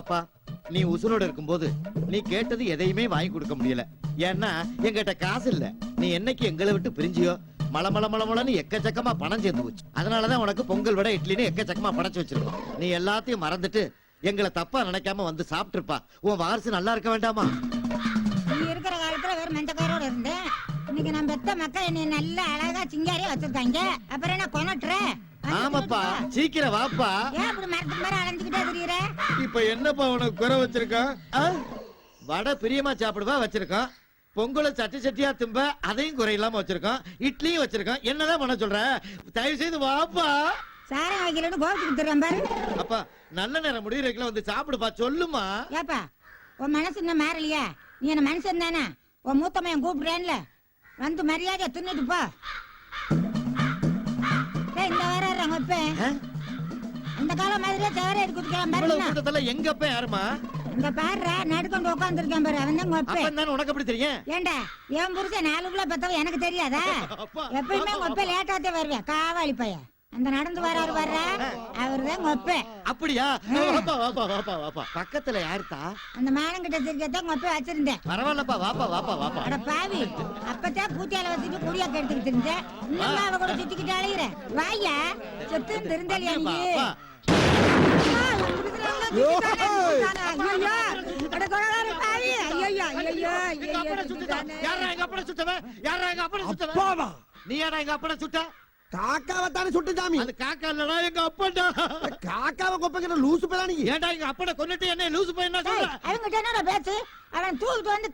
அப்பா நீ உசுரோட இருக்கும்போது நீ கேட்டது எதையுமே வாங்கி கொடுக்க முடியல. ஏன்னா எங்கிட்ட காசு இல்ல. நீ என்னைக்கு எங்களை விட்டு பிரிஞ்சியோ மல மல மல மலன்னு எக்கச்சக்கமா பணம் சேர்ந்து போச்சு. அதனாலதான் உனக்கு பொங்கல் விட இட்லின்னு எக்கச்சக்கமா படைச்சு வச்சிருக்கோம். நீ எல்லாத்தையும் மறந்துட்டு எங்களை தப்பா நினைக்காம வந்து சாப்பிட்டுருப்பா. உன் வாரிசு நல்லா இருக்க வேண்டாமா? நீ இருக்கிற காலத்துல வெறும் மஞ்சக்காரோட இருந்தேன். இன்னைக்கு நம்ம பெத்த மக்கள் என்னை நல்ல அழகா சிங்காரியா வச்சிருக்காங்க. அப்புறம் என்ன கொனட்டுற ஆமாப்பா. சீக்கிரம் வாப்பா. ஏன் அப்படி மரத்துக்கு மரம் அலைஞ்சுக்கிட்டே திரியுற? இப்ப என்னப்பா உனக்கு குறை வச்சிருக்கான் வடை பிரியமா சாப்பிடுவா வச்சிருக்கோம். பொங்கலை சட்டி சட்டியா திம்ப அதையும் குறையில்லாம வச்சிருக்கோம். இட்லியும் வச்சிருக்கோம். என்னதான் பண்ண சொல்ற? தயவு செய்து வாப்பா. சாரம் வைக்கலன்னு கோபத்துக்கு திரியேன் பாரு. அப்பா நல்ல நேரம் முடியறதுக்குள்ள வந்து சாப்பிடுப்பா. சொல்லுமா ஏப்பா உன் மனசு இன்னும் மாறலையா. நீ என்ன மனுஷன் தானே? உன் மூத்தமையன் கூப்பிடுறேன்ல. வந்து மரியாதை தின்னுட்டு போ. இந்த வர ஆ? இந்த காலம் மாதிரியே இவ்வளவு பாருங்க. கூட்டத்துல எங்க அப்பா யாருமா இந்த பாடுற நடுக்கொண்டு உட்காந்துருக்கேன் பாரு அவன் தான் அப்பன் உனக்கு எப்படி தெரியும்? ஏண்டா என் புருஷன் நாளுக்குள்ள பெத்தவன் எனக்கு தெரியாதா? அப்பா. எப்பயுமே கொப்பை லேட்டாத்தே வருவேன் காவாளி பையன். அந்த நடந்து வராரு வர்ற அவர்தான் கொப்பை அப்படியா? வாப்பா வாப்பா வாப்பா வாப்பா. பக்கத்துல யாருத்தா அந்த மானங்கிட்ட திருக்கத்தான் கொப்பை வச்சிருந்தேன். பரவாயில்லப்பா வாப்பா வாப்பா வாப்பா. அட பாவி. அப்பதான் பூத்தியால வச்சுட்டு குடியா கெடுத்துக்கிட்டு இருந்தேன். இன்னும் அவ கூட சுத்திக்கிட்டு அழையிற வாயா? செத்து திருந்தலியா நீ? நீ யாரா எங்க அப்பனை சுட்ட? காக்காவை தானே சுட்டு சாமி? அது காக்கா இல்லடா, எங்க அப்பன்டா. காக்காவை கொப்பங்கிற லூசு ஏன்டா எங்க அப்பனை கொன்னுட்டு என்ன லூசு பையனா சொல்ற? என்னடா பேச்சு? அவன் தூக்கிட்டு வந்து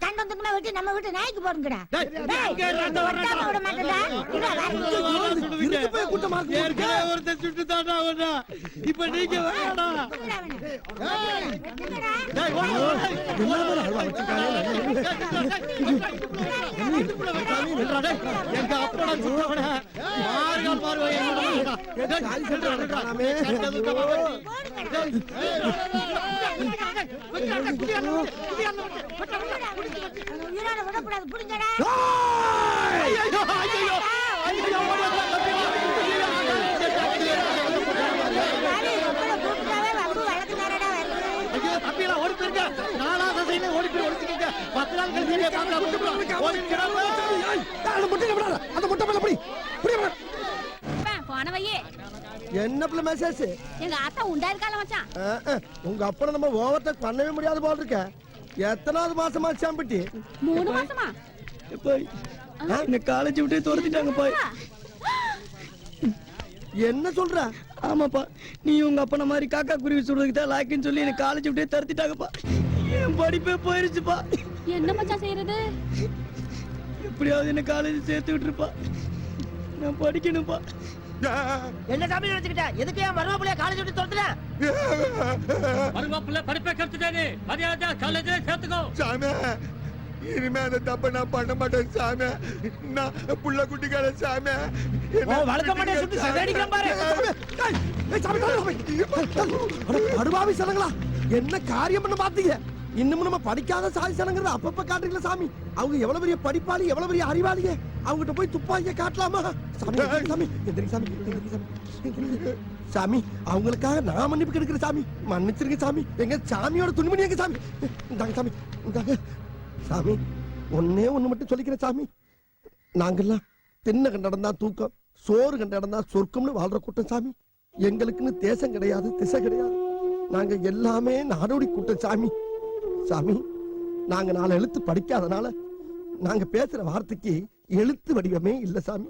வெட்டி நம்ம வீட்டு நாய்க்கு போடுங்கடா. விட. ஏற்கனவே ஒருத்தன் சுட்டுட்டான்டா அவனை. இப்ப நீங்க வச்சிருக்காங்க எங்க சுட்டவன மாறுவாய் என்னோட பத்து நாள் கழிச்சு அந்த முட்டை என்ன பிள்ளை மெசேஜ் எங்க ஆத்தா உண்டா இருக்கால மச்சான்? உங்க அப்பனை நம்ம ஓவர்டேக் பண்ணவே முடியாது போல் இருக்க. எத்தனாவது மாசமா சாம்பிட்டி? மூணு மாசமா? போய் என்ன காலேஜ் விட்டே துரத்திட்டாங்க போய். என்ன சொல்ற? ஆமாப்பா நீ உங்க அப்பன மாதிரி காக்கா குருவி சுடுறதுக்கு தான் லாக்கின்னு சொல்லி என்ன காலேஜ் விட்டே துரத்திட்டாங்கப்பா. என் படிப்பே போயிருச்சுப்பா. என்ன மச்சான் செய்யறது? எப்படியாவது என்ன காலேஜ் சேர்த்து விட்டுருப்பா நான் படிக்கணும்ப்பா. என்ன சாமி நினைச்சுக்கிட்ட? எதுக்கு என் மருமப்பிள்ளைய காலேஜ் விட்டு துரத்துற மருமப்புள்ள படிப்பை கத்துட்டானே மரியாதை காலேஜ்ல சேர்த்துக்கோ. சாமி இனிமே அந்த தப்ப நான் பண்ண மாட்டேன் சாமி. நான் புள்ள குட்டிக்கார சாமி. வளர்க்க மாட்டேன் சுட்டு சதடிக்கிறேன் பாரு. சாமி, சாமி, சாமி. அட, படுபாவி சனங்களா என்ன காரியம் பண்ண பாத்தீங்க இன்னமும் நம்ம படிக்காத சாதி சனங்கிறத அப்பப்ப காட்டுறீங்களா சாமி? அவங்க எவ்வளவு பெரிய படிப்பாளி எவ்வளவு பெரிய அறிவாளிங்க அவங்ககிட்ட போய் துப்பாக்கிய காட்டலாமா? சாமி சாமி எந்திரிங்க சாமி சாமி. சாமி. அவங்களுக்காக நான் மன்னிப்பு கிடைக்கிற சாமி. மன்னிச்சிருங்க சாமி. எங்க சாமியோட துணிமணி எங்க சாமி? இந்தாங்க சாமி இந்தாங்க. சாமி ஒன்னே ஒண்ணு மட்டும் சொல்லிக்கிறேன் சாமி. நாங்கெல்லாம் தின்ன கண்ட இடம்தான் தூக்கம். சோறு கண்ட இடம்தான் சொர்க்கம்னு வாழ்ற கூட்டம் சாமி. எங்களுக்குன்னு தேசம் கிடையாது திசை கிடையாது. நாங்க எல்லாமே நாடோடி கூட்டம் சாமி. சாமி நாங்க நாலு எழுத்து படிக்காதனால நாங்க பேசுற வார்த்தைக்கு எழுத்து வடிவமே இல்ல சாமி.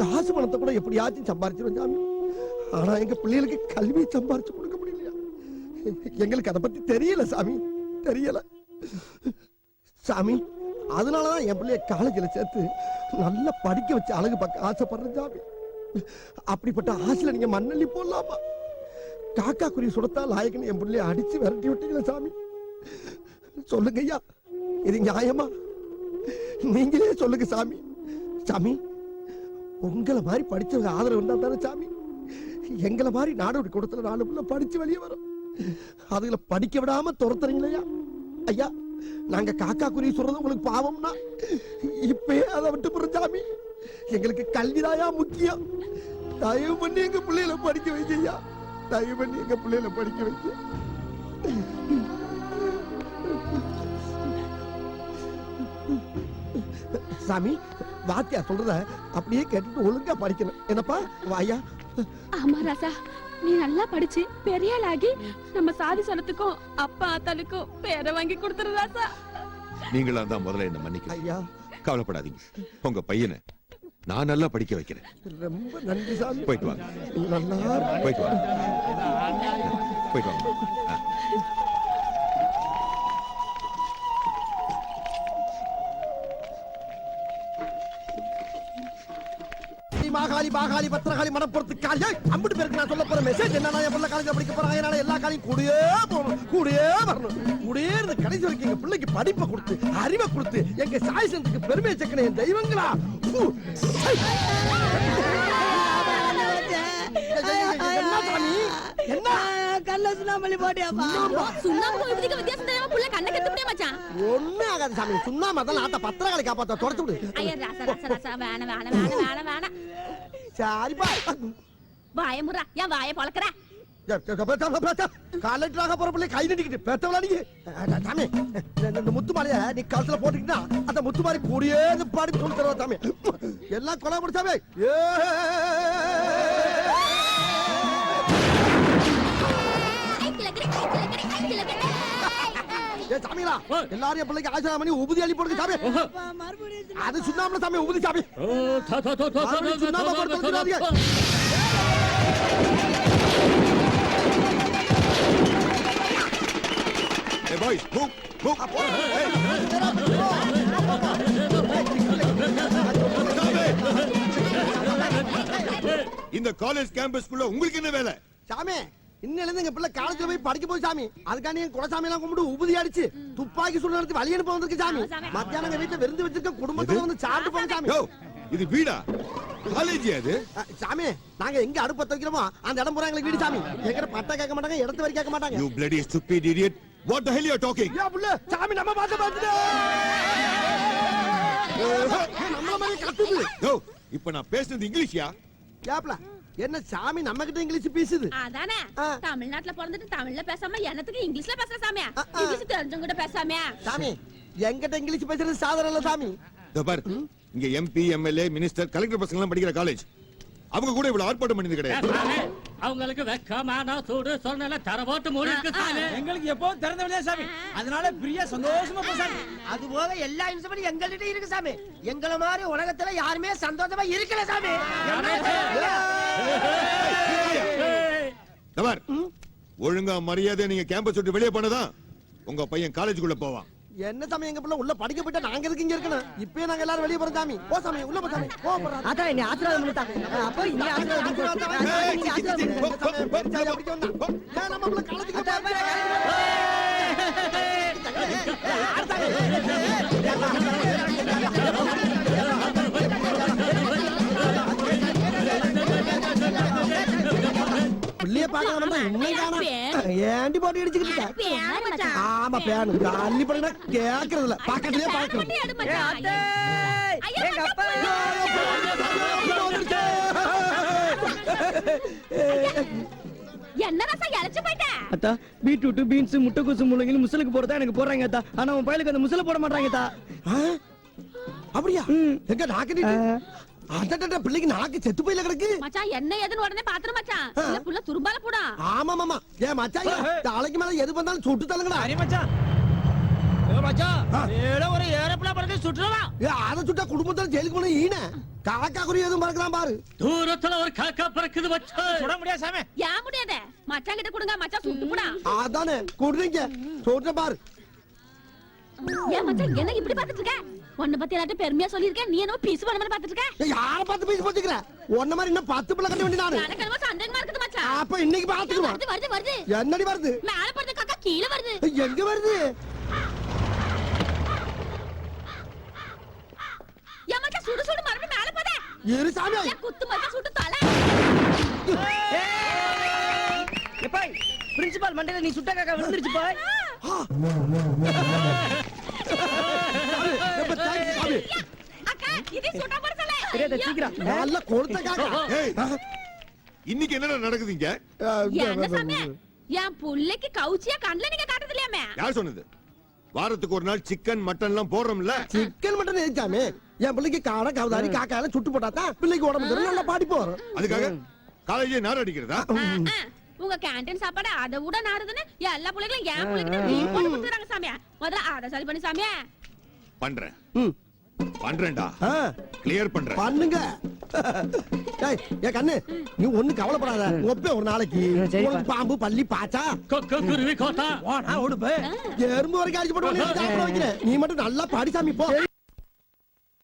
காசு பணத்தை கூட எப்படியாச்சும் சம்பாரிச்சிடும் சாமி. ஆனா எங்க பிள்ளைகளுக்கு கல்வி சம்பாரிச்சு கொடுக்க முடியலையா? எங்களுக்கு அதை பத்தி தெரியல சாமி தெரியல. சாமி அதனாலதான் என் பிள்ளைய காலேஜில் சேர்த்து நல்லா படிக்க வச்சு அழகு பார்க்க ஆசைப்படுறேன் சாமி. அப்படிப்பட்ட ஆசையில நீங்க மண்ணள்ளி போடலாமா? காக்கா குருவி சுடத்தா லாயக்குன்னு என் பிள்ளைய அடிச்சு விரட்டி விட்டீங்களா சாமி. சொல்லுங்க ஐயா இது நியாயமா? நீங்களே சொல்லுங்க சாமி. சாமி உங்களை மாதிரி படிச்சவங்க ஆதரவு இருந்தா தானே சாமி? எங்களை மாதிரி நாடோடி கூடத்துல நாலு பிள்ளை படிச்சு வெளியே வரும். அதுகளை படிக்க விடாம துரத்துறீங்களா ஐயா நாங்க காக்கா குருவி சொல்றது உங்களுக்கு பாவம்னா இப்பயே அதை விட்டு போற சாமி. எங்களுக்கு கல்விதாயா முக்கியம். தயவு பண்ணி எங்க பிள்ளைகளை படிக்க வைக்க ஐயா. தயவு பண்ணி எங்க பிள்ளைகளை படிக்க வைக்க சாமி வாத்தியா சொல்றத அப்படியே கேட்டுட்டு ஒழுங்கா படிக்கணும். என்னப்பா வாயா? ஆமா ராசா. நீ நல்லா படிச்சு பெரிய ஆளாகி நம்ம சாதி சனத்துக்கும் அப்பா ஆத்தாளுக்கும் பேரை வாங்கி கொடுத்துரு ராசா. நீங்களா தான் முதல்ல என்ன மன்னிக்க ஐயா. கவலைப்படாதீங்க. உங்க பையனை நான் நல்லா படிக்க வைக்கிறேன். ரொம்ப நன்றி சாமி. போயிட்டு வாங்க. நல்லா. போயிட்டு வாங்க. போயிட்டு வாங்க. ஆ. மாகாளி மாகாளி பத்திரகாளி மனப்புறத்து காளி அம்பிட்டு பேருக்கு நான் சொல்ல போற மெசேஜ் என்னன்னா என் பிள்ளை காலேஜ் படிக்க போறாங்க. அதனால எல்லா காலையும் கூடயே போகணும் கூடயே வரணும். கூடயே இருந்து கடைசி வரைக்கும் எங்க பிள்ளைக்கு படிப்பை கொடுத்து அறிவை கொடுத்து எங்க சாய் சந்துக்கு பெருமையை சேர்க்கணும் என் தெய்வங்களா. என்ன சாமி? என்ன? கல்ல சுண்ணாமல்லி போட்டியாப்பா? சுண்ணாம்பு. விபதிக்கு வித்தியாசம் தெரியாம புள்ள கண்ணை கெத்து முடியா மச்சான். ஒண்ணு ஆகாது சாமி. சுண்ணாம தான் ஆட்ட பத்திரகாளி காப்பாத்த தொடச்சு விடு. ஐயா ராசா ராசா ராசா வேணாம் வேணாம் வேணாம் வேணாம் வேணாம். சரிப்பா வாய முறா ஏன் வாய பழக்கிற கலெக்டராக போற பிள்ளை கை நடிக்கிட்டு பெத்தவளா நீங்க சாமி. இந்த- இந்த முத்து மாலைய நீ கழுத்துல போட்டுக்கிட்டா அந்த முத்து மாலை கூடியே பாடி சொல்லி தருவா சாமி. எல்லாம் கொலை முடிச்சாமே ஏ சாமிங்களா எல்லாரும் என் பிள்ளைக்கு ஆசிரியம் பண்ணி உபதி அள்ளி போடுங்க சாமி அது சுண்ணாமல சாமி உபதி சாமி ஓ தோ தோ தோ தோ தோ மறுபடியும் தோ சுண்ணாம்பை தோ போட்டு தோ தோ வச்சிடாதீங்க. Hey, boys, move, move. Hey. இந்த காலேஜ் கேம்பஸ்க்குள்ள உங்களுக்கு என்ன வேலை சாமி இன்னில இருந்து எங்க பிள்ளை காலேஜ்ல போய் படிக்க போய் சாமி. அதுக்காண்டி என் குலசாமி எல்லாம் கும்பிட்டு உபதி அடிச்சு துப்பாக்கி சுடு நடத்தி வழி அனுப்ப வந்திருக்கு சாமி. மத்தியானம் எங்க வீட்டுல விருந்து வச்சிருக்க குடும்பத்தோட வந்து சாப்பிட்டு போங்க சாமி. யோ இது வீடா? காலேஜ் அது சாமி நாங்க எங்க அடுப்பு பத்த வைக்கிறோமோ அந்த இடம் பூரா எங்களுக்கு வீடு சாமி. எங்கிட்ட பட்டா கேட்க மாட்டாங்க இடத்து வரை கேட்க மாட்டாங்க. You bloody stupid idiot. What the hell you are talking? ஏன் புள்ள சாமி நம்ம பார்த்து பார்த்துட்டு. நம்மள மாதிரி கத்துது. யோ இப்ப நான் பேசுனது இங்கிலீஷ்யா கேப்ல என்ன சாமி நம்ம கிட்ட இங்கிலீஷ் பேசுது? அதானே. தமிழ்நாட்டுல பிறந்துட்டு தமிழ்ல பேசாம என்னத்துக்கு இங்கிலீஷ்ல பேசுற சாமியா. இங்கிலீஷ் தெரிஞ்சவங்க கிட்ட பேசாமியா? சாமி எங்கிட்ட இங்கிலீஷ் பேசுறது சாதாரண இல்ல சாமி. இதோ பாரு இங்க எம்பி எம்எல்ஏ மினிஸ்டர் கலெக்டர் பசங்க எல்லாம் படிக்கிற காலேஜ் அவங்க கூட இவ்வளவு ஆர்ப்பாட்டம் பண்ணது கிடையாது. அவங்களுக்கு வெக்கமான சூடு சொன்ன தர போட்டு மூடி இருக்கு சாமி. எங்களுக்கு எப்பவும் திறந்த வழியா சாமி. அதனால பிரியா சந்தோஷமா சாமி. அது போக எல்லா இன்ஸ்ட்ருமெண்ட் எங்கள்கிட்ட இருக்கு சாமி. எங்கள மாதிரி உலகத்துல யாருமே சந்தோஷமா இருக்கல சாமி. ஒழுங்கா மரியாதை நீங்க கேம்பஸ் விட்டு வெளியே போனதான் உங்க பையன் காலேஜுக்குள்ள போவான். என்ன சாமி எங்க பிள்ளை உள்ள படிக்க போயிட்டா நாங்க எதுக்கு இங்க இருக்கணும்? இப்பயே நாங்க எல்லாரும் வெளிய போறோம் சாமி. போ சாமி உள்ள போ சாமி. போ போறா அதான் என்ன ஆசீர்வாதம் பண்ணிட்டாங்க அப்போ இங்க ஆசீர்வாதம் ஏய், சிச்சி, சிச்சி, போ, போ, போ, போ, போ, போ. ஏன் நம்ம பிள்ளை காலேஜுக்கு பிள்ளைய பார்க்க ஏண்டி போட்டு இடிச்சுக்கிட்டு. ஆமா பேனு. அள்ளி படுங்க கேக்குறது இல்ல பக்கத்துலயே பாக்குறது. வண்டி எடு மச்சான். ஐயா, எங்க அப்பா! என்ன ரசம் இழைச்சு போயிட்ட? அத்தா பீட்ரூட் பீன்ஸ் முட்டைக்கோசு முள்ளங்கி முசலுக்கு போறதா எனக்கு போடுறாங்க அத்தா. ஆனா உன் பயலுக்கு அந்த முசல போட மாட்டாங்க அத்தா? அப்படியா? ம். எங்க நாக்கு அடடட பிள்ளைக்கு நாக்கு செத்து போயில கிடக்கு. மச்சான் என்ன ஏதுன்னு உடனே பாத்துரு மச்சான் இல்ல புள்ள துரும்பால போடா. ஆமா மாமா ஏன் மச்சான் தலைக்கு மேல எது வந்தாலும் சுட்டு தள்ளுங்கடா. மச்சான் ஏதோ ஒரு ஏரோப்ளேன் பறந்து சுற்றுவா ஏ, அதை சுட்டா குடும்பத்துல ஜெயிலுக்கு போன ஈன. காக்கா குறி எதுவும் பறக்கலாம் பாரு. தூரத்துல ஒரு காக்கா பறக்குது வச்சு சுட முடியாது சாமி. ஏன் முடியாத? மச்சான் கிட்ட கொடுங்க மச்சான் சுட்டு போடா. அதானே கொடுறீங்க சொல்ற பாரு. ஏன் மச்சான் என்ன இப்படி பாத்துட்டு இருக்க உன்னை பத்தி எல்லாத்தையும் பெருமையா சொல்லியிருக்கேன் நீ என்ன பீஸ் பண்ண மாதிரி பாத்துட்டு இருக்க யார பார்த்து பேசி போச்சுக்கிற உன்ன மாதிரி இன்னும் பத்து பிள்ளை கட்ட வேண்டிய நானு எனக்கு என்னமோ சந்தேகமா இருக்குது மச்சான் அப்ப இன்னைக்கு பாத்துக்குவோம் வருது வருது வருது என்னடி வருது மேல படுத்த காக்கா கீழே வருது எங்க வருது ஏன் மச்சான் சுடு சுடு மறுபடியும் மேல போதே இரு சாமி குத்து மச்சான் சுட்டு தலை பிரின்சிபால் மண்டையில நீ சுட்ட காக்கா விழுந்துருச்சு பாய் போட இன்னைக்கு என்னடா நடக்குதுங்க? அஹ், என்ன சாமி என் புள்ளைக்கு கவுச்சியா கண்ணுல நீங்க காட்டுறது இல்லையாமே யார் சொன்னது? வாரத்துக்கு ஒரு நாள் சிக்கன் மட்டன் எல்லாம் போடுறோம்ல. சிக்கன் மட்டன் எதுக்கு சாமி? என் பிள்ளைக்கு காடை கவுதாரி காக்கா எல்லாம் சுட்டு போட்டா தான் பிள்ளைக்கு உடம்பு நல்லா படிப்பு வரும் அதுக்காக காலேஜே நார் அடிக்கிறதா. உங்க கேண்டீன் சாப்பாடு அதை விட நாடுதுன்னு எல்லா பிள்ளைகளும் என் பிள்ளைக்கு லீவ் போட்டு கொடுத்துறாங்க சாமியா. முதல்ல அதை சரி பண்ணி சாமியா. பண்றேன். ம். பண்றேன்டா. கிளியர் பண்றேன். பண்ணுங்க. ஏ கண்ணு நீ ஒண்ணு கவலைப்படாத. ஒப்பே ஒரு நாளைக்கு. பாம்பு பள்ளி பாச்சா? கொக்கு குருவி கோத்தா. போடா ஓடு போய் எறும்பு வரைக்கும் அடிச்சு போட்டு உன்னை சாப்பிட வைக்கிறேன். நீ மட்டும் நல்லா படிசாமி போ.